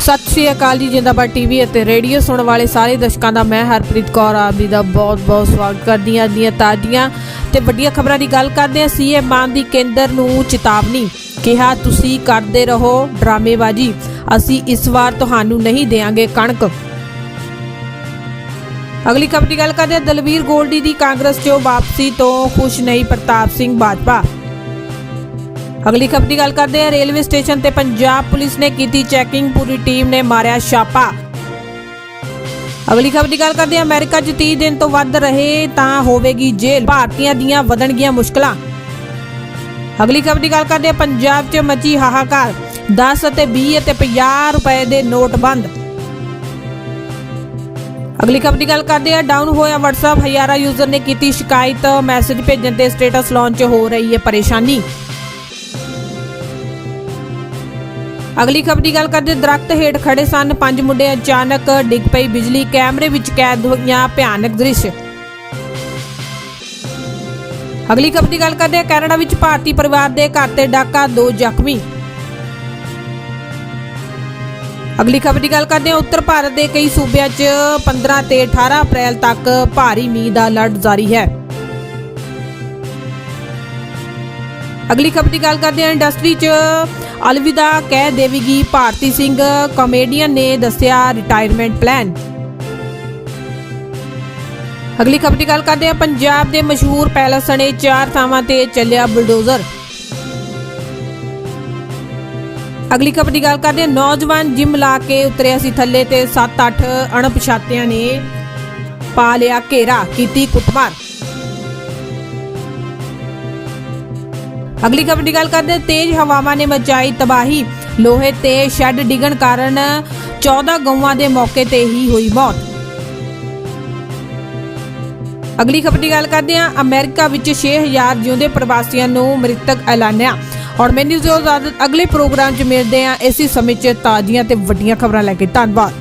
ਸਤਿ ਸ਼੍ਰੀ ਅਕਾਲ ਜੀ, ਜਿੰਦਾਬਾਦ ਟੀਵੀ ਅਤੇ ਰੇਡੀਓ ਸੁਣਨ ਵਾਲੇ ਸਾਰੇ ਦਰਸ਼ਕਾਂ ਦਾ ਮੈਂ ਹਰਪ੍ਰੀਤ ਕੌਰ ਆਪ ਜੀ ਦਾ ਬਹੁਤ-ਬਹੁਤ ਸਵਾਗਤ ਕਰਦੀ ਹਾਂ। ਦੀਆਂ ਤਾਜ਼ੀਆਂ ਤੇ ਵੱਡੀਆਂ ਖਬਰਾਂ ਦੀ ਗੱਲ ਕਰਦੇ ਹਾਂ। ਸੀਐਮ ਮਾਨ ਦੀ ਕੇਂਦਰ ਨੂੰ ਚੇਤਾਵਨੀ ਕਿਹਾ, ਤੁਸੀਂ ਕਰਦੇ ਰਹੋ ਡਰਾਮੇਬਾਜ਼ੀ। ਅਸੀਂ ਇਸ ਵਾਰ ਤੁਹਾਨੂੰ ਨਹੀਂ ਦੇਵਾਂਗੇ ਕਣਕ। ਅਗਲੀ ਖਬਰ ਦੀ ਗੱਲ ਕਰਦੇ ਹਾਂ। ਦਲਵੀਰ ਗੋਲਡੀ ਦੀ ਕਾਂਗਰਸ 'ਚੋਂ ਵਾਪਸੀ ਤੋਂ ਖੁਸ਼ ਨਹੀਂ ਪ੍ਰਤਾਪ ਸਿੰਘ ਬਾਜਵਾ। ਅਗਲੀ ਖਬਰ ਦੀ ਗੱਲ ਕਰਦੇ ਹਾਂ। ਰੇਲਵੇ ਸਟੇਸ਼ਨ ਤੇ ਪੰਜਾਬ ਪੁਲਿਸ ਨੇ ਕੀਤੀ ਚੈਕਿੰਗ। ਪੂਰੀ ਟੀਮ ਨੇ ਮਾਰਿਆ ਛਾਪਾ। ਅਗਲੀ ਖਬਰ ਦੀ ਗੱਲ ਕਰਦੇ ਹਾਂ। ਅਮਰੀਕਾ 'ਚ 30 ਦਿਨ ਤੋਂ ਵੱਧ ਰਹੇ ਤਾਂ ਹੋਵੇਗੀ ਜੇਲ੍ਹ। ਭਾਰਤੀਆਂ ਦੀਆਂ ਵਧਣਗੀਆਂ ਮੁਸ਼ਕਲਾਂ। ਅਗਲੀ ਖਬਰ ਦੀ ਗੱਲ ਕਰਦੇ ਹਾਂ। ਪੰਜਾਬ 'ਚ ਮਚੀ ਹਾਹਾਕਾਰ। 10 ਅਤੇ 20 ਅਤੇ 50 ਰੁਪਏ ਦੇ ਨੋਟ ਬੰਦ। ਅਗਲੀ ਖਬਰ ਦੀ ਗੱਲ ਕਰਦੇ ਹਾਂ। ਡਾਊਨ ਹੋਇਆ WhatsApp ਹਜ਼ਾਰਾਂ ਯੂਜ਼ਰ ਨੇ ਕੀਤੀ ਸ਼ਿਕਾਇਤ। ਮੈਸੇਜ ਭੇਜਣ ਤੇ ਸਟੇਟਸ ਲਾਂਚ ਹੋ ਰਹੀ ਹੈ ਪਰੇਸ਼ਾਨੀ। ਅਗਲੀ ਖਬਰ ਦੀ ਗੱਲ ਕਰਦੇ ਦਰਖਤ ਹੇਠ ਖੜੇ ਸਨ। ਪੰਜ ਮੁੰਡੇ ਅਚਾਨਕ ਡਿੱਗ ਪਈ ਬਿਜਲੀ ਕੈਮਰੇ ਵਿੱਚ ਕੈਦ ਹੋਈਆਂ। ਭਿਆਨਕ ਦ੍ਰਿਸ਼। ਅਗਲੀ ਖਬਰ ਦੀ ਗੱਲ ਕਰਦੇ ਕੈਨੇਡਾ ਵਿੱਚ ਭਾਰਤੀ ਪਰਿਵਾਰ ਦੇ ਘਰ ਤੇ ਡਾਕਾ ਦੋ ਜ਼ਖਮੀ। ਅਗਲੀ ਖਬਰ ਦੀ ਗੱਲ ਕਰਦੇ ਹਾਂ। ਉੱਤਰ ਭਾਰਤ ਦੇ ਕਈ ਸੂਬਿਆਂ 'ਚ 15 ਤੇ 18 ਅਪ੍ਰੈਲ ਤੱਕ ਭਾਰੀ ਮੀਂਹ ਦਾ ਅਲਰਟ ਜਾਰੀ ਹੈ। ਅਗਲੀ ਖਬਰ ਦੀ ਗੱਲ ਕਰਦੇ ਹਾਂ। ਇੰਡਸਟਰੀ 'ਚ ਅਲਵਿਦਾ ਕਹਿ ਦੇਵੇਗੀ ਭਾਰਤੀ ਸਿੰਘ। ਕਾਮੇਡੀਅਨ ਨੇ ਦੱਸਿਆ ਰਿਟਾਇਰਮੈਂਟ ਪਲਾਨ ਅਗਲੀ ਖਬਰ ਦੀ ਗੱਲ ਕਰਦੇ ਹਾਂ। ਪੰਜਾਬ ਦੇ ਮਸ਼ਹੂਰ ਪੈਲਸ ਸਣੇ ਚਾਰ ਥਾਵਾਂ ਤੇ ਚੱਲਿਆ ਬੁਲਡੋਜ਼ਰ। ਅਗਲੀ ਖਬਰ ਦੀ ਗੱਲ ਕਰਦੇ ਹਾਂ। ਨੌਜਵਾਨ ਜਿਮ ਲਾ ਕੇ ਉਤਰਿਆ ਸੀ ਥੱਲੇ ਤੇ 7-8 ਅਣਪਛਾਤਿਆਂ ਨੇ ਪਾ ਲਿਆ ਘੇਰਾ ਕੀਤੀ ਕੁੱਟਮਾਰ। ਅਗਲੀ ਖਬਰ ਦੀ ਗੱਲ ਕਰਦੇ ਹਾਂ, ਤੇਜ਼ ਹਵਾਵਾਂ ਨੇ ਮਚਾਈ ਤਬਾਹੀ। ਲੋਹੇ ਤੇ ਸ਼ੈੱਡ ਡਿੱਗਣ ਕਾਰਨ 14 ਗਊਆਂ ਦੇ ਮੌਕੇ ਤੇ ਹੀ ਹੋਈ ਮੌਤ। ਅਗਲੀ ਖਬਰ ਦੀ ਗੱਲ ਕਰਦੇ ਹਾਂ। ਅਮਰੀਕਾ ਵਿੱਚ 6000 ਜਿਉਂਦੇ ਪ੍ਰਵਾਸੀਆਂ ਨੂੰ ਮ੍ਰਿਤਕ ਐਲਾਨਿਆ। ਔਰ ਮੈਨੂੰ ਜੋ ਅਗਲੇ ਪ੍ਰੋਗਰਾਮ 'ਚ ਮਿਲਦੇ ਹਾਂ। ਇਸੇ ਸਮੇਂ 'ਚ ਤਾਜ਼ੀਆਂ ਤੇ ਵੱਡੀਆਂ ਖਬਰਾਂ ਲੈ ਕੇ। ਧੰਨਵਾਦ।